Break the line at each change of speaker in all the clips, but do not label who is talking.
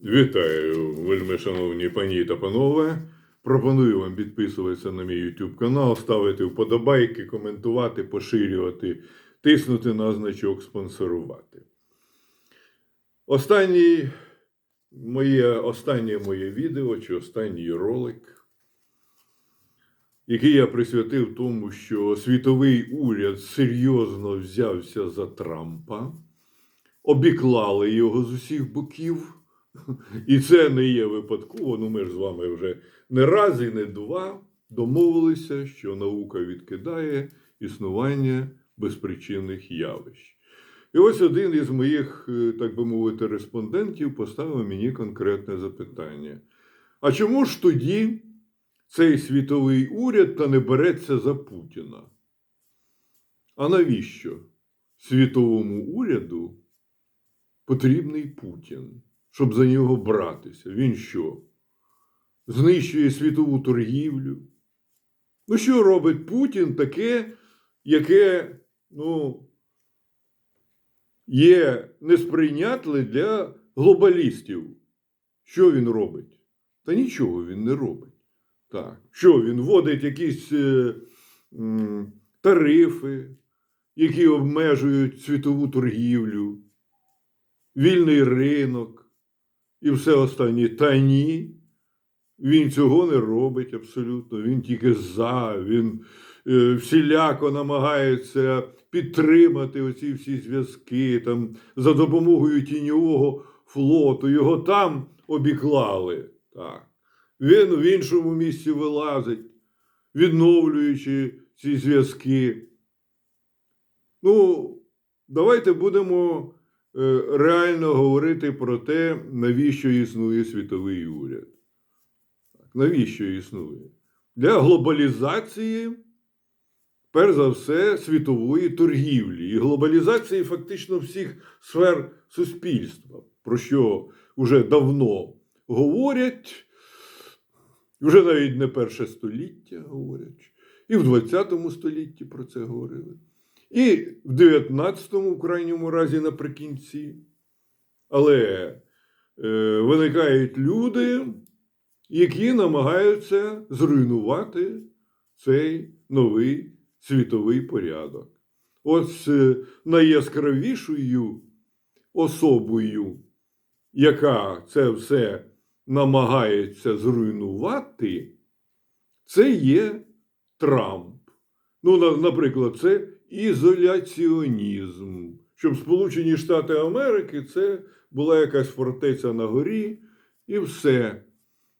Вітаю, вельми шановні пані та панове. Пропоную вам підписуватися на мій YouTube канал, ставити вподобайки, коментувати, поширювати, тиснути на значок спонсорувати. Останній моє, останнє моє відео чи останній ролик, який я присвятив тому, що світовий уряд серйозно взявся за Трампа, обіклали його з усіх боків. І це не є випадково. Ну, ми ж з вами вже не раз і не два домовилися, що наука відкидає існування безпричинних явищ. І ось один із моїх, е, так би мовити, респондентів поставив мені конкретне запитання: а чому ж тоді цей світовий уряд та не береться за Путіна? А навіщо світовому уряду потрібний Путін? Щоб за нього братися. Він що? Знищує світову торгівлю. Ну, що робить Путін таке, яке ну, є несприйнятливе для глобалістів? Що він робить? Та нічого він не робить. Так. Що він вводить якісь е, м, тарифи, які обмежують світову торгівлю, вільний ринок і все останнє. Та ні. Він цього не робить абсолютно. Він тільки за, він е, всіляко намагається підтримати оці всі зв'язки там, за допомогою тіньового флоту. Його там обіклали. Так. Він в іншому місці вилазить, відновлюючи ці зв'язки. Ну, давайте будемо реально говорити про те, навіщо існує світовий уряд. Навіщо існує? Для глобалізації, перш за все, світової торгівлі і глобалізації фактично всіх сфер суспільства, про що вже давно говорять, вже навіть не перше століття говорять, і в 20 столітті про це говорили. І в 19-му, в крайньому разі, наприкінці. Але е, виникають люди, які намагаються зруйнувати цей новий світовий порядок. Ось найяскравішою особою, яка це все намагається зруйнувати, це є Трамп. Ну, наприклад, це ізоляціонізм. Щоб Сполучені Штати Америки це була якась фортеця на горі і все.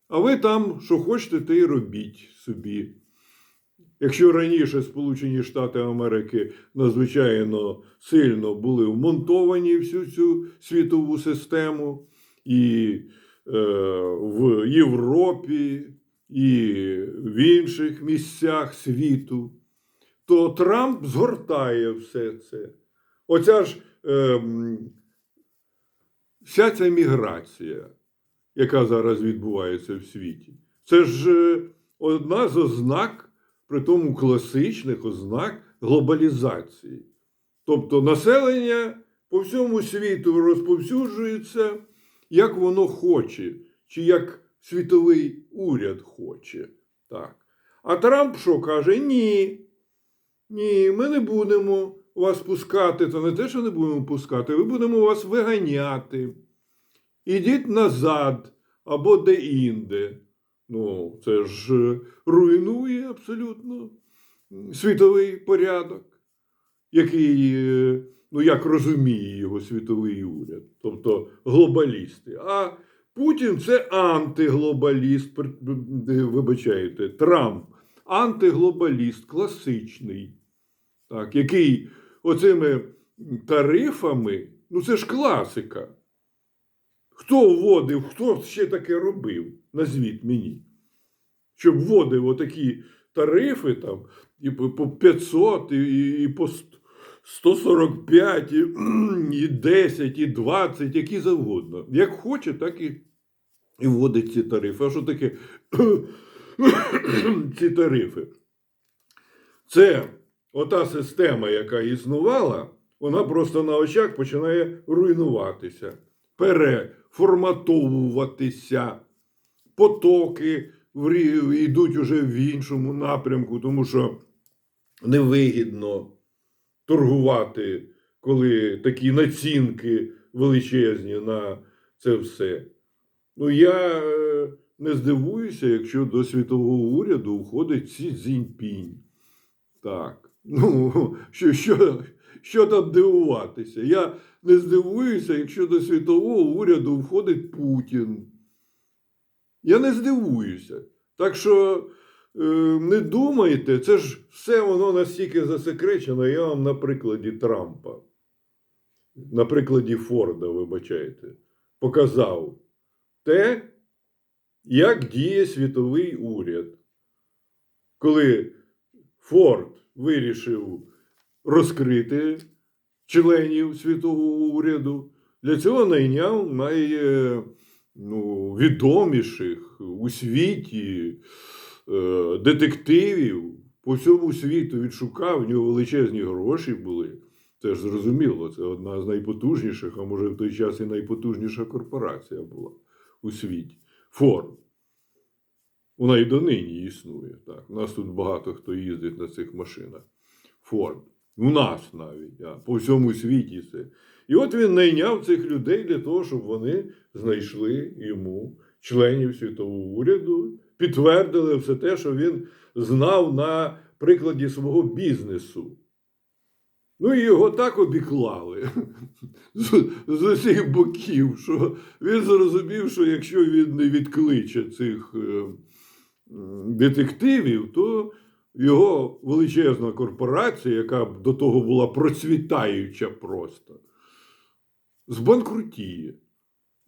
А ви там, що хочете, те й робіть собі. Якщо раніше Сполучені Штати Америки надзвичайно сильно були вмонтовані в всю цю світову систему, і е, в Європі, і в інших місцях світу, то Трамп згортає все це. Оця ж ем, вся ця міграція, яка зараз відбувається в світі, це ж е, одна з ознак, при тому класичних ознак глобалізації. Тобто населення по всьому світу розповсюджується, як воно хоче, чи як світовий уряд хоче. Так. А Трамп що каже? Ні. Ні, ми не будемо вас пускати, то не те, що не будемо пускати, ми будемо вас виганяти. Ідіть назад або де-інде. Ну, це ж е, руйнує абсолютно світовий порядок, який, е, ну як розуміє його світовий уряд, тобто глобалісти. А Путін це антиглобаліст, вибачаєте, Трамп, антиглобаліст класичний, так, який оцими тарифами, ну це ж класика. Хто вводив, хто ще таке робив? Назвіть мені. Щоб вводив отакі тарифи там і по по 500, і, і по 145, і, і 10, і 20, які завгодно. Як хоче, так і, і вводить ці тарифи. А що таке ці тарифи? Це ота система, яка існувала, вона просто на очах починає руйнуватися, форматовуватися. Потоки йдуть уже в іншому напрямку, тому що невигідно торгувати, коли такі націнки величезні на це все. Ну, я е, не здивуюся, якщо до світового уряду входить Сі Цзіньпінь. Так. Ну, що, що, що там дивуватися? Я не здивуюся, якщо до світового уряду входить Путін. Я не здивуюся. Так що е, не думайте, це ж все воно настільки засекречено. Я вам на прикладі Трампа, на прикладі Форда, вибачайте, показав те, як діє світовий уряд. Коли Форд вирішив розкрити членів світового уряду, для цього найняв най, е, ну, у світі е, детективів по всьому світу відшукав, в нього величезні гроші були. Це ж зрозуміло, це одна з найпотужніших, а може в той час і найпотужніша корпорація була у світі. Форд. Вона і донині існує. Так. У нас тут багато хто їздить на цих машинах. Форд. У нас навіть, а по всьому світі це. І от він найняв цих людей для того, щоб вони знайшли йому членів світового уряду, підтвердили все те, що він знав на прикладі свого бізнесу. Ну і його так обіклали з, з усіх боків, що він зрозумів, що якщо він не відкличе цих е, детективів, то його величезна корпорація, яка до того була процвітаюча просто, збанкрутіє.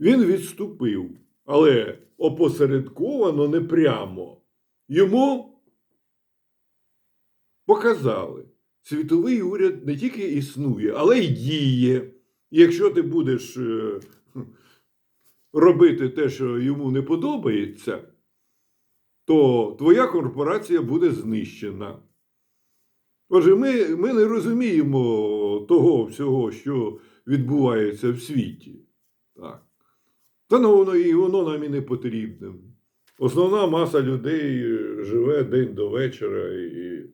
Він відступив, але опосередковано не прямо. Йому показали, світовий уряд не тільки існує, але й діє. Якщо ти будеш е, робити те, що йому не подобається, то твоя корпорація буде знищена. Отже, ми, ми не розуміємо того всього, що відбувається в світі. Так. Та ну, воно і воно нам і не потрібне. Основна маса людей е, живе день до вечора, і,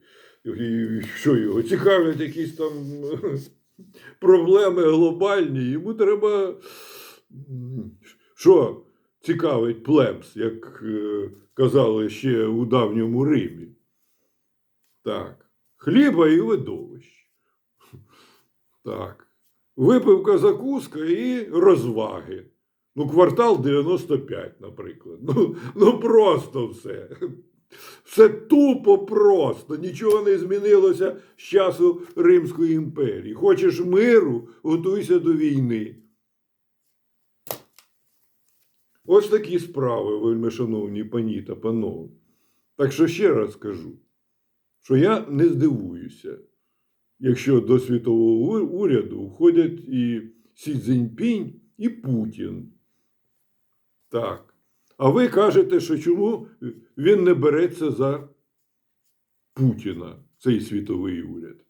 і, і що його цікавлять якісь там проблеми глобальні. Йому треба. Що цікавить плебс, як е, казали ще у давньому Римі. Так. Хліба і видовищ. Так. Випивка, закуска і розваги. Ну, квартал 95, наприклад. Ну, ну просто все. Все тупо просто. Нічого не змінилося з часу Римської імперії. Хочеш миру, готуйся до війни. Ось такі справи, вельми шановні пані та панове. Так що ще раз скажу, що я не здивуюся, якщо до світового уряду входять і Сі Цзіньпінь, і Путін. Так. А ви кажете, що чому він не береться за Путіна, цей світовий уряд?